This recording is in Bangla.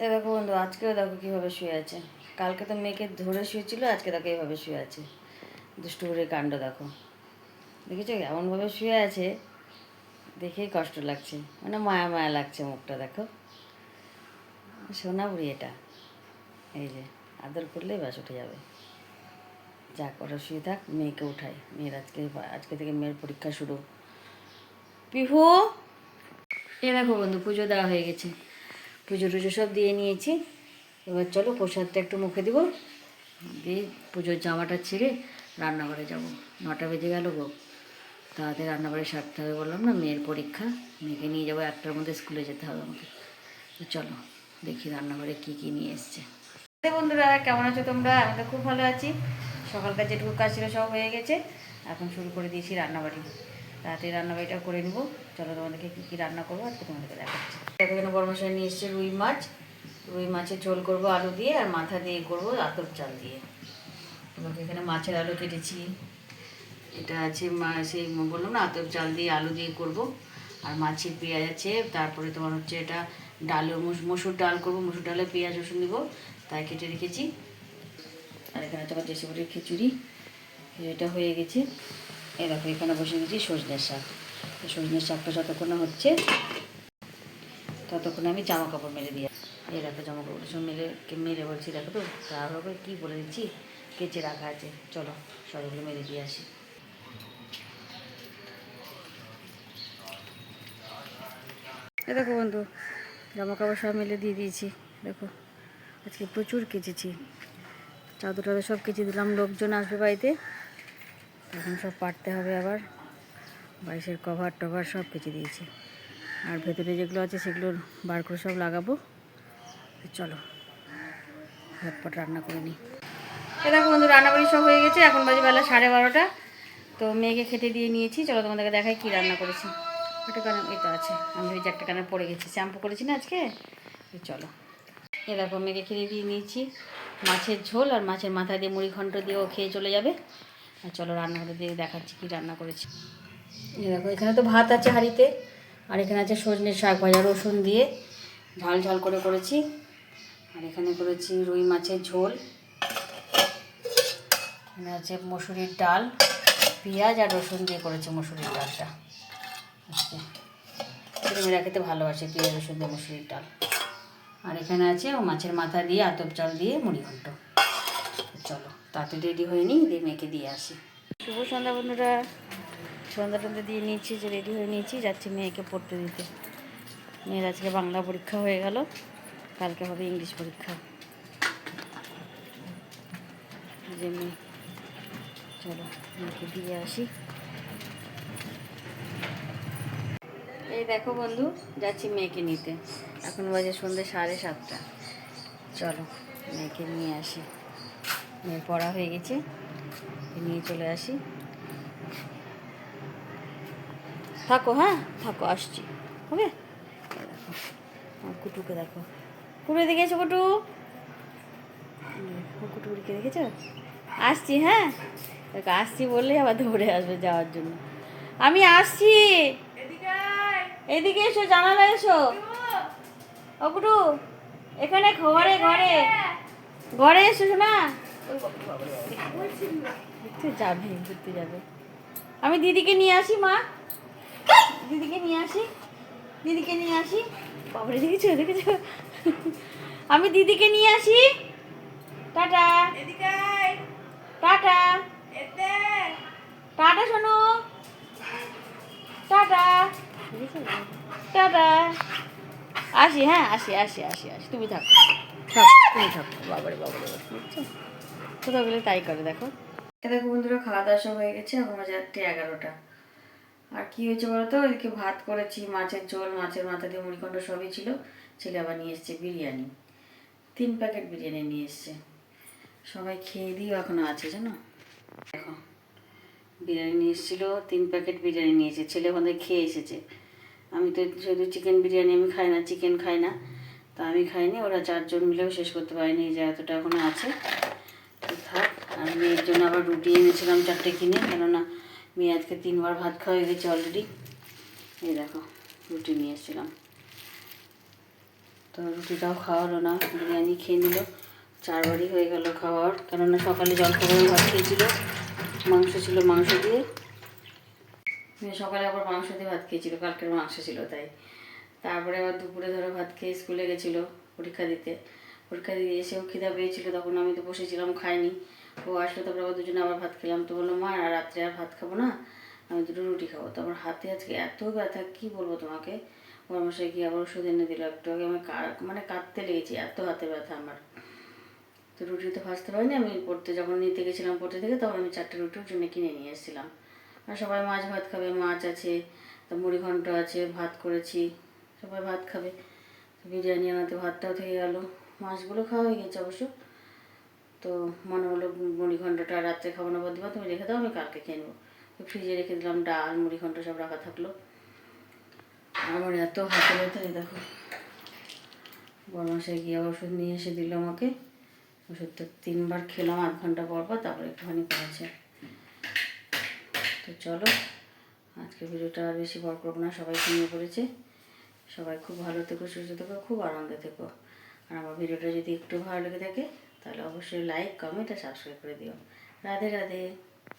এ দেখো বন্ধু, আজকেও দেখো কীভাবে শুয়ে আছে। কালকে তো মেয়েকে ধরে শুয়েছিল, আজকে দেখো এইভাবে শুয়ে আছে। দুষ্টু করে কাণ্ড দেখো। দেখেছ? এমনভাবে শুয়ে আছে, দেখেই কষ্ট লাগছে। মানে মায়া মায়া লাগছে মুখটা, দেখো। সোনা বুড়ি এটা। এই যে, আদর করলেই বাস উঠে যাবে। যা ওরা শুয়ে থাক, মেয়েকে উঠাই। মেয়ের আজকে আজকে থেকে মেয়ের পরীক্ষা শুরু। পিহু! এ দেখো বন্ধু, পুজো দেওয়া হয়ে গেছে। পুজো টুজো সব দিয়ে নিয়েছি। এবার চলো প্রসাদটা একটু মুখে দিব। দিয়ে পুজোর জামাটা ছিঁড়ে রান্নাঘরে যাব। নটা বেজে গেল গো। তাড়াতাড়ি রান্নাঘরে সারতে হবে বললাম না, মেয়ের পরীক্ষা। মেয়েকে নিয়ে যাব, একটার মধ্যে স্কুলে যেতে হবে আমাকে। তো চলো, দেখি রান্নাঘরে কী কী নিয়ে এসছে। বন্ধুরা, কেমন আছো তোমরা? আমি তো খুব ভালো আছি। সকালকার যেটুকু কাজ ছিল সব হয়ে গেছে। এখন শুরু করে দিয়েছি রান্নাবাড়ি। তাড়াতাড়ি রান্নাবাড়িটা করে নিবো। চলো তোমাদেরকে কী কী রান্না করব আজকে তোমাদেরকে দেখাচ্ছি। এখানে বড় মশাই নিয়ে এসছে রুই মাছ। রুই মাছের ঝোল করব আলু দিয়ে আর মাথা দিয়ে করব আতপ চাল দিয়ে। তোমাকে এখানে মাছের আলু কেটেছি। এটা আছে সেই বললাম না, আতপ চাল দিয়ে আলু দিয়ে করব। আর মাছের পেঁয়াজ আছে, তারপরে তোমার হচ্ছে এটা ডাল, মুস- মসুর ডাল করব, মসুর ডালে পেঁয়াজ, রসুন দিব, তাই কেটে রেখেছি। আর এখানে তোমার দেশি খিচুড়ি। এটা হয়ে গেছে। দেখো এখানে বসে গেছি সজনের শাক। সজনের শাকটা যতক্ষণ হচ্ছে, ততক্ষণ আমি জামা কাপড় মেলে দিয়ে এই দেখো জামা কাপড় সব মেলে, কে মেলে বলছি, দেখো তো করে কী বলে দিচ্ছি, কেচে রাখা আছে। চলো সবগুলো মেলে দিয়ে আসি। এ দেখো বন্ধু, জামা কাপড় সব মেলে দিয়ে দিয়েছি, দেখো। আজকে প্রচুর কেচেছি। চাদর সব কেচে দিলাম, লোকজন আসবে বাড়িতে, এখন সব পাটতে হবে আবার। বাইশের কভার টভার সব কেচে দিয়েছি। আর ভেতরে যেগুলো আছে সেগুলো বার করে সব লাগাবো। চলো, ঝটপট রান্না করে নিই। এ দেখো বন্ধু, রান্নাবাড়ি সব হয়ে গেছে। এখন বাজে বেলা সাড়ে বারোটা। তো মেয়েকে খেতে দিয়ে নিয়েছি। চলো তোমাদেরকে দেখাই কী রান্না করেছি। একটা কানে এটা আছে। আমি ওই যে একটা কানে পড়ে গেছি। শ্যাম্পু করেছি না আজকে? চলো। এ দেখো, মেয়েকে খেতে দিয়ে নিয়েছি। মাছের ঝোল আর মাছের মাথা দিয়ে মুড়ি ঘন্ট দিয়েও খেয়ে চলে যাবে। আর চলো রান্নাঘরে দিয়ে দেখাচ্ছি কী রান্না করেছি। দেখো, এখানে তো ভাত আছে হাঁড়িতে, আর এখানে আছে সজনে শাক ভাজা, রসুন দিয়ে ঝাল ঝাল করে করেছি। আর এখানে করেছি রুই মাছের ঝোল। এখানে আছে মসুরির ডাল, পেঁয়াজ আর রসুন দিয়ে করেছি মসুরির ডালটা। এটা মেয়েরা খেতে ভালোবাসে, পেঁয়াজ, রসুন দিয়ে মসুরির ডাল। আর এখানে আছে ও মাছের মাথা দিয়ে, আতপ চাল দিয়ে মুড়ি ঘন্ট। চলো, তাতে রেডি হয়ে নিই, দিয়ে মেয়েকে দিয়ে আসি। শুভ সন্ধ্যা বন্ধুরা। সন্ধ্যা টন্ধা দিয়ে নিয়েছি যে রেডি হয়ে নিয়েছি যাচ্ছি মেয়েকে পড়তে দিতে। মেয়ের আজকে বাংলা পরীক্ষা হয়ে গেল, কালকে হবে ইংলিশ পরীক্ষা। যে মেয়ে, চলো, মেয়েকে দিয়ে আসি। এই দেখো বন্ধু, যাচ্ছি মেয়েকে নিতে। এখন বাজে সন্ধ্যে সাড়ে সাতটা। চলো, মেয়েকে নিয়ে আসি। মেয়ের পড়া হয়ে গেছে, নিয়ে চলে আসি। থাকো হ্যাঁ? থাকো, আসছি। এই দেখো কুটুকে দেখো। কুটু এদিকে এসো, কুটু। দেখো কুটুকুড়িকে দেখেছ? আসছি হ্যাঁ? দেখো, আসছি বললেই আবার দৌড়ে আসবে যাওয়ার জন্য। আমি আসছি। এদিকে এসো জানালা এসো। ও কুটু, এখানে ঘরে ঘরে। ঘরে এসো না যাবে, ঘুরতে যাবে। আমি দিদিকে নিয়ে আসি, মা। দিদিকে নিয়ে আসি। দিদিকে নিয়ে আসি। বাবারে দেখেছ দেখেছ আমি দিদিকে নিয়ে আসি। টাটা। টাটা। টাটা শোনো টাটা। টাটা। আসি হ্যাঁ আসি আসি আসি আসি। তুমি থাকো। থাক তুমি থাকো। বাবারে বাবারে বাবা বুঝছ? কোথাও গেলে তাই করে দেখো। দেখো বন্ধুরা খাওয়া দাওয়া সব হয়ে গেছে এখন বাজে রাত্রি এগারোটা। আর কি হয়েছে বলতো? ওইদিকে ভাত করেছি, মাছের ঝোল, মাছের মাথা দিয়ে মুড়িখণ্ড সবই ছিল। ছেলে আবার নিয়ে এসছে বিরিয়ানি। তিন প্যাকেট বিরিয়ানি নিয়ে এসছে। সবাই খেয়ে দিয়েও এখনও আছে জানো? দেখো, বিরিয়ানি নিয়ে এসেছিল, তিন প্যাকেট বিরিয়ানি নিয়েছে ছেলে আমাদের খেয়ে এসেছে। আমি তো যেহেতু চিকেন বিরিয়ানি, আমি খাই না, চিকেন খাই না। তা আমি খাইনি, ওরা চারজন মিলেও শেষ করতে পারিনি যে এতটা এখনও আছে। থাক আর মেয়ের জন্য আবার রুটি এনেছিলাম চারটে কিনে, কেননা মেয়ে আজকে তিনবার ভাত খাওয়া হয়ে গেছে অলরেডি এই দেখো, রুটি নিয়ে এসেছিলাম। তো রুটিটাও খাওয়ালো না, বিরিয়ানি খেয়ে নিল। চারবারই হয়ে গেল খাওয়ার, কেননা সকালে জলখাবারে ভাত খেয়েছিল, মাংস ছিল মাংস দিয়ে। সকালে আবার মাংস দিয়ে ভাত খেয়েছিল, কালকের মাংস ছিল তাই। তারপরে আবার দুপুরে ধরো ভাত খেয়ে স্কুলে গেছিল পরীক্ষা দিতে। পরীক্ষা দিয়ে এসেও খিদা পেয়েছিল, তখন আমি তো বসেছিলাম, খাইনি। ও আসলো, তারপরে আবার দুজনে আবার ভাত খেলাম। তো বলল, মা আর রাত্রে আর ভাত খাব না, আমি দুটো রুটি খাব। তো আমার হাতে আজকে এত ব্যথা, কি বলব তোমাকে? পরামর্শে গিয়ে আবার ওষুধ এনে দিল, একটু আগে আমি মানে কাঁদতে লেগেছি, এত হাতে ব্যথা আমার। তো রুটি তো ভাজতে পারিনি, আমি পড়তে যখন নিতে গেছিলাম পড়তে থেকে, তখন আমি চারটে রুটি ওর জন্য কিনে নিয়ে এসেছিলাম। আর সবাই মাছ ভাত খাবে, মাছ আছে তো মুড়ি ঘন্ট আছে, ভাত করেছি, সবাই ভাত খাবে। বিরিয়ানি আনাতে ভাতটাও থেকে গেলো। মাছগুলো খাওয়া হয়ে গেছে অবশ্য। তো মনে হলো মুড়ি ঘন্টটা রাত্রে খাব না বলতে তুমি রেখে দাও, আমি কালকে খেয়ে নেব। তো ফ্রিজে রেখে দিলাম ডাল মুড়ি ঘন্ট সব রাখা থাকল। আমার এত হাতে ব্যথা দেখো। বরমাসে গিয়ে ওষুধ নিয়ে এসে দিল আমাকে। ওষুধটা তিনবার খেলাম, আধ ঘণ্টা পর পর, তারপরে একটুখানি কমেছে। তো চলো আজকে ভিডিওটা আর বেশি বড় করব না, সবাই ঘুমিয়ে পড়েছে। সবাই খুব ভালো থেকো, সুস্থ থেকো, খুব আনন্দে থেকো। আর আমার ভিডিওটা যদি একটু ভালো লেগে থাকে তাহলে অবশ্যই লাইক কমেন্ট আর সাবস্ক্রাইব করে দিও। রাধে রাধে।